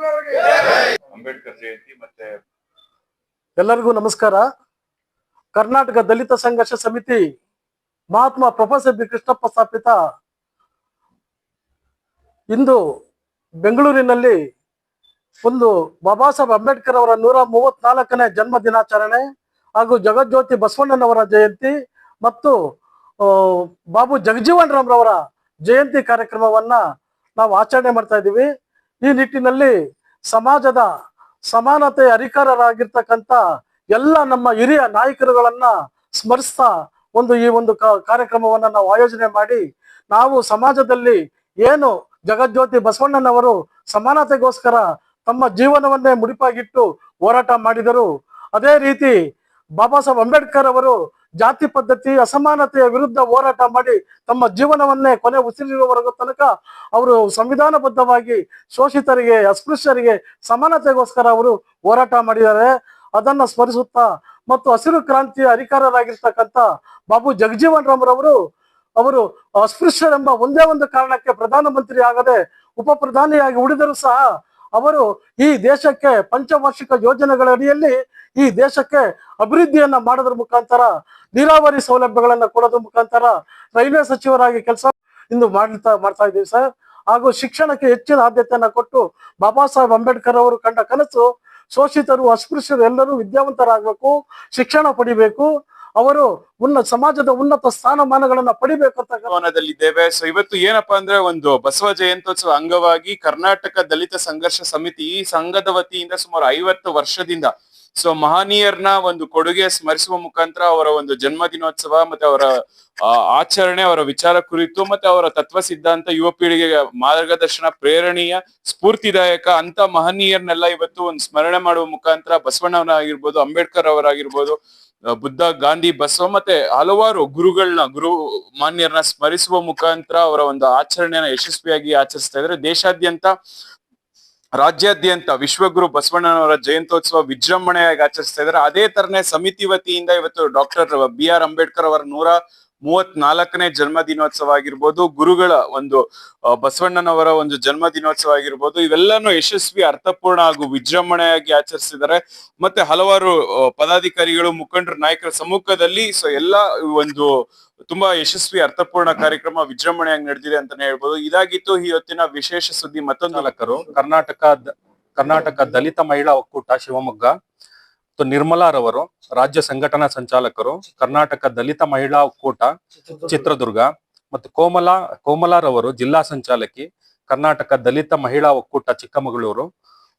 ಅವರಿಗೆ ಅಂಬೇಡ್ಕರ್ ಜಯಂತಿ ಮತ್ತೆ ಎಲ್ಲರಿಗೂ ನಮಸ್ಕಾರ. ಕರ್ನಾಟಕ ದಲಿತ ಸಂಘರ್ಷ ಸಮಿತಿ ಮಹಾತ್ಮ ಪ್ರೊಫೆಸರ್ ಬಿ ಕೃಷ್ಣಪ್ಪ ಸ್ಥಾಪಿತ ಇಂದು ಬೆಂಗಳೂರಿನಲ್ಲಿ ಒಂದು ಬಾಬಾ ಸಾಹೇಬ್ ಅಂಬೇಡ್ಕರ್ ಅವರ ನೂರ ಮೂವತ್ನಾಲ್ಕನೇ ಜನ್ಮ ದಿನಾಚರಣೆ ಹಾಗೂ ಜಗಜ್ಯೋತಿ ಬಸವಣ್ಣನವರ ಜಯಂತಿ ಮತ್ತು ಬಾಬು ಜಗಜೀವನ್ ರಾಮ್ ರವರ ಜಯಂತಿ ಕಾರ್ಯಕ್ರಮವನ್ನ ನಾವು ಆಚರಣೆ ಮಾಡ್ತಾ ಇದ್ದೀವಿ. ಈ ನಿಟ್ಟಿನಲ್ಲಿ ಸಮಾಜದ ಸಮಾನತೆ ಅಧಿಕಾರರಾಗಿರ್ತಕ್ಕಂಥ ಎಲ್ಲ ನಮ್ಮ ಹಿರಿಯ ನಾಯಕರುಗಳನ್ನ ಸ್ಮರಿಸ್ತಾ ಒಂದು ಈ ಒಂದು ಕಾರ್ಯಕ್ರಮವನ್ನ ನಾವು ಆಯೋಜನೆ ಮಾಡಿ ನಾವು ಸಮಾಜದಲ್ಲಿ ಏನು ಜಗಜ್ಯೋತಿ ಬಸವಣ್ಣನವರು ಸಮಾನತೆಗೋಸ್ಕರ ತಮ್ಮ ಜೀವನವನ್ನೇ ಮುಡಿಪಾಗಿಟ್ಟು ಹೋರಾಟ ಮಾಡಿದರು. ಅದೇ ರೀತಿ ಬಾಬಾ ಸಾಹೇಬ್ ಅಂಬೇಡ್ಕರ್ ಅವರು ಜಾತಿ ಪದ್ಧತಿ, ಅಸಮಾನತೆಯ ವಿರುದ್ಧ ಹೋರಾಟ ಮಾಡಿ ತಮ್ಮ ಜೀವನವನ್ನೇ ಕೊನೆ ಉಸಿರಿರುವವರೆಗೂ ತನಕ ಅವರು ಸಂವಿಧಾನಬದ್ಧವಾಗಿ ಶೋಷಿತರಿಗೆ, ಅಸ್ಪೃಶ್ಯರಿಗೆ ಸಮಾನತೆಗೋಸ್ಕರ ಅವರು ಹೋರಾಟ ಮಾಡಿದ್ದಾರೆ. ಅದನ್ನ ಸ್ಮರಿಸುತ್ತಾ ಮತ್ತು ಹಸಿರು ಕ್ರಾಂತಿಯ ಅಧಿಕಾರರಾಗಿರ್ತಕ್ಕಂಥ ಬಾಬು ಜಗಜೀವನ್ ರಾಮ್ರವರು ಅವರು ಅಸ್ಪೃಶ್ಯರೆಂಬ ಒಂದೇ ಒಂದು ಕಾರಣಕ್ಕೆ ಪ್ರಧಾನಮಂತ್ರಿ ಆಗದೆ ಉಪ ಪ್ರಧಾನಿಯಾಗಿ ಉಳಿದರೂ ಸಹ ಅವರು ಈ ದೇಶಕ್ಕೆ ಪಂಚವಾರ್ಷಿಕ ಯೋಜನೆಗಳ ಅಡಿಯಲ್ಲಿ ಈ ದೇಶಕ್ಕೆ ಅಭಿವೃದ್ಧಿಯನ್ನ ಮಾಡೋದ್ರ ಮುಖಾಂತರ, ನೀರಾವರಿ ಸೌಲಭ್ಯಗಳನ್ನ ಕೊಡೋದ್ರ ಮುಖಾಂತರ ರೈಲ್ವೆ ಸಚಿವರಾಗಿ ಕೆಲಸ ಇಂದು ಮಾಡ್ತಾ ಮಾಡ್ತಾ ಇದ್ದೀವಿ ಸರ್. ಹಾಗೂ ಶಿಕ್ಷಣಕ್ಕೆ ಹೆಚ್ಚಿನ ಆದ್ಯತೆಯನ್ನ ಕೊಟ್ಟು ಬಾಬಾ ಸಾಹೇಬ್ ಅಂಬೇಡ್ಕರ್ ಅವರು ಕಂಡ ಕನಸು, ಶೋಷಿತರು, ಅಸ್ಪೃಶ್ಯರು ಎಲ್ಲರೂ ವಿದ್ಯಾವಂತರಾಗಬೇಕು, ಶಿಕ್ಷಣ ಪಡಿಬೇಕು. ಅವರು ಉನ್ನತ ಸಮಾಜದ ಉನ್ನತ ಸ್ಥಾನಮಾನಗಳನ್ನ ಪಡಿಬೇಕು ಅಂತ ಸೊ ಇವತ್ತು ಏನಪ್ಪಾ ಅಂದ್ರೆ ಒಂದು ಬಸವ ಜಯಂತ್ಯೋತ್ಸವ ಅಂಗವಾಗಿ ಕರ್ನಾಟಕ ದಲಿತ ಸಂಘರ್ಷ ಸಮಿತಿ ಈ ಸಂಘದ ವತಿಯಿಂದ ಸುಮಾರು ಐವತ್ತು ವರ್ಷದಿಂದ ಸೊ ಮಹನೀಯರ್ನ ಒಂದು ಕೊಡುಗೆ ಸ್ಮರಿಸುವ ಮುಖಾಂತರ ಅವರ ಒಂದು ಜನ್ಮ ದಿನೋತ್ಸವ ಮತ್ತೆ ಅವರ ಆಚರಣೆ, ಅವರ ವಿಚಾರ ಕುರಿತು ಮತ್ತೆ ಅವರ ತತ್ವ ಸಿದ್ಧಾಂತ, ಯುವ ಪೀಳಿಗೆಗೆ ಮಾರ್ಗದರ್ಶನ, ಪ್ರೇರಣೀಯ, ಸ್ಫೂರ್ತಿದಾಯಕ ಅಂತ ಮಹನೀಯರ್ನೆಲ್ಲ ಇವತ್ತು ಒಂದು ಸ್ಮರಣೆ ಮಾಡುವ ಮುಖಾಂತರ ಬಸವಣ್ಣವರಾಗಿರ್ಬೋದು ಅಂಬೇಡ್ಕರ್ ಅವರಾಗಿರ್ಬೋದು ಬುದ್ಧ, ಗಾಂಧಿ, ಬಸವ ಮತ್ತೆ ಹಲವಾರು ಗುರುಗಳನ್ನ, ಗುರು ಮಾನ್ಯರನ್ನ ಸ್ಮರಿಸುವ ಮುಖಾಂತರ ಅವರ ಒಂದು ಆಚರಣೆಯನ್ನ ಯಶಸ್ವಿಯಾಗಿ ಆಚರಿಸ್ತಾ ಇದ್ರೆ ದೇಶಾದ್ಯಂತ ರಾಜ್ಯಾದ್ಯಂತ ವಿಶ್ವಗುರು ಬಸವಣ್ಣನವರ ಜಯಂತ್ಯೋತ್ಸವ ವಿಜೃಂಭಣೆಯಾಗಿ ಆಚರಿಸ್ತಾ ಇದ್ದಾರೆ. ಅದೇ ತರನೇ ಸಮಿತಿ ವತಿಯಿಂದ ಇವತ್ತು ಡಾಕ್ಟರ್ ಬಿ ಆರ್ ಅಂಬೇಡ್ಕರ್ ಅವರ ನೂರ ಮೂವತ್ನಾಲ್ಕನೇ ಜನ್ಮ ದಿನೋತ್ಸವ ಆಗಿರ್ಬೋದು ಗುರುಗಳ ಒಂದು ಬಸವಣ್ಣನವರ ಒಂದು ಜನ್ಮ ದಿನೋತ್ಸವ ಆಗಿರ್ಬೋದು ಇವೆಲ್ಲಾನು ಯಶಸ್ವಿ ಅರ್ಥಪೂರ್ಣ ಹಾಗೂ ವಿಜೃಂಭಣೆಯಾಗಿ ಆಚರಿಸಿದ್ದಾರೆ. ಮತ್ತೆ ಹಲವಾರು ಪದಾಧಿಕಾರಿಗಳು ಮುಖಂಡರು ನಾಯಕರ ಸಮ್ಮುಖದಲ್ಲಿ ಸೊ ಎಲ್ಲಾ ಒಂದು ತುಂಬಾ ಯಶಸ್ವಿ ಅರ್ಥಪೂರ್ಣ ಕಾರ್ಯಕ್ರಮ ವಿಜೃಂಭಣೆಯಾಗಿ ನಡೆದಿದೆ ಅಂತಾನೆ ಹೇಳ್ಬೋದು. ಇದಾಗಿತ್ತು ಈ ಹೊತ್ತಿನ ವಿಶೇಷ ಸುದ್ದಿ ಮತ್ತೊಂದು ನಾಲ್ಕರು ಕರ್ನಾಟಕ ಕರ್ನಾಟಕ ದಲಿತ ಮಹಿಳಾ ಒಕ್ಕೂಟ ಶಿವಮೊಗ್ಗ. ನಿರ್ಮಲಾರವರು ರಾಜ್ಯ ಸಂಘಟನಾ ಸಂಚಾಲಕರು, ಕರ್ನಾಟಕ ದಲಿತ ಮಹಿಳಾ ಒಕ್ಕೂಟ ಚಿತ್ರದುರ್ಗ ಮತ್ತು ಕೋಮಲಾ ಕೋಮಲಾರವರು ಜಿಲ್ಲಾ ಸಂಚಾಲಕಿ, ಕರ್ನಾಟಕ ದಲಿತ ಮಹಿಳಾ ಒಕ್ಕೂಟ ಚಿಕ್ಕಮಗಳೂರು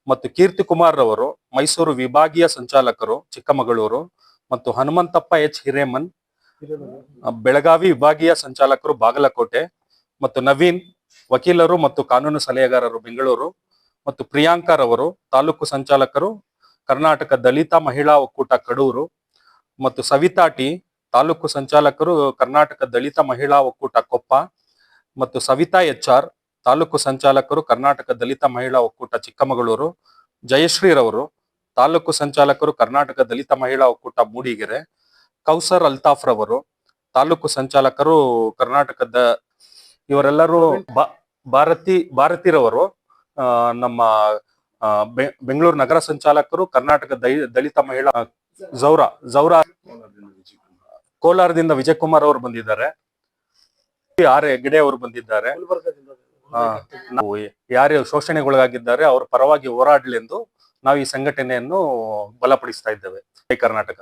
ಮತ್ತು ಕೀರ್ತಿ ಕುಮಾರ್ ರವರು ಮೈಸೂರು ವಿಭಾಗೀಯ ಸಂಚಾಲಕರು ಚಿಕ್ಕಮಗಳೂರು ಮತ್ತು ಹನುಮಂತಪ್ಪ ಎಚ್. ಹಿರೇಮನ್ ಬೆಳಗಾವಿ ವಿಭಾಗೀಯ ಸಂಚಾಲಕರು ಬಾಗಲಕೋಟೆ ಮತ್ತು ನವೀನ್ ವಕೀಲರು ಮತ್ತು ಕಾನೂನು ಸಲಹೆಗಾರರು ಬೆಂಗಳೂರು ಮತ್ತು ಪ್ರಿಯಾಂಕರವರು ತಾಲೂಕು ಸಂಚಾಲಕರು ಕರ್ನಾಟಕ ದಲಿತ ಮಹಿಳಾ ಒಕ್ಕೂಟ ಕಡೂರು ಮತ್ತು ಸವಿತಾ ಟಿ ತಾಲೂಕು ಸಂಚಾಲಕರು ಕರ್ನಾಟಕ ದಲಿತ ಮಹಿಳಾ ಒಕ್ಕೂಟ ಕೊಪ್ಪ ಮತ್ತು ಸವಿತಾ ಎಚ್ ಆರ್ ತಾಲೂಕು ಸಂಚಾಲಕರು ಕರ್ನಾಟಕ ದಲಿತ ಮಹಿಳಾ ಒಕ್ಕೂಟ ಚಿಕ್ಕಮಗಳೂರು ಜಯಶ್ರೀರವರು ತಾಲೂಕು ಸಂಚಾಲಕರು ಕರ್ನಾಟಕ ದಲಿತ ಮಹಿಳಾ ಒಕ್ಕೂಟ ಮೂಡಿಗೆರೆ, ಕೌಸರ್ ಅಲ್ತಾಫ್ ರವರು ತಾಲೂಕು ಸಂಚಾಲಕರು ಕರ್ನಾಟಕದ ಇವರೆಲ್ಲರೂ ಭಾರತಿ ಭಾರತಿರವರು ನಮ್ಮ ಬೆಂಗಳೂರು ನಗರ ಸಂಚಾಲಕರು ಕರ್ನಾಟಕ ದಲಿತ ಮಹಿಳಾ ಜೌರಾ ಜೌರಾ ಕೋಲಾರದಿಂದ ವಿಜಯ್ ಕುಮಾರ್ ಅವರು ಬಂದಿದ್ದಾರೆ ಆರ್ ಹೆಗ್ಡೆ ಅವರು ಬಂದಿದ್ದಾರೆ ನಾವು ಯಾರು ಶೋಷಣೆಗೊಳಗಾಗಿದ್ದಾರೆ ಅವರ ಪರವಾಗಿ ಹೋರಾಡ್ಲಿ ಎಂದು ನಾವು ಈ ಸಂಘಟನೆಯನ್ನು ಬಲಪಡಿಸ್ತಾ ಇದ್ದೇವೆ ಜೈ ಕರ್ನಾಟಕ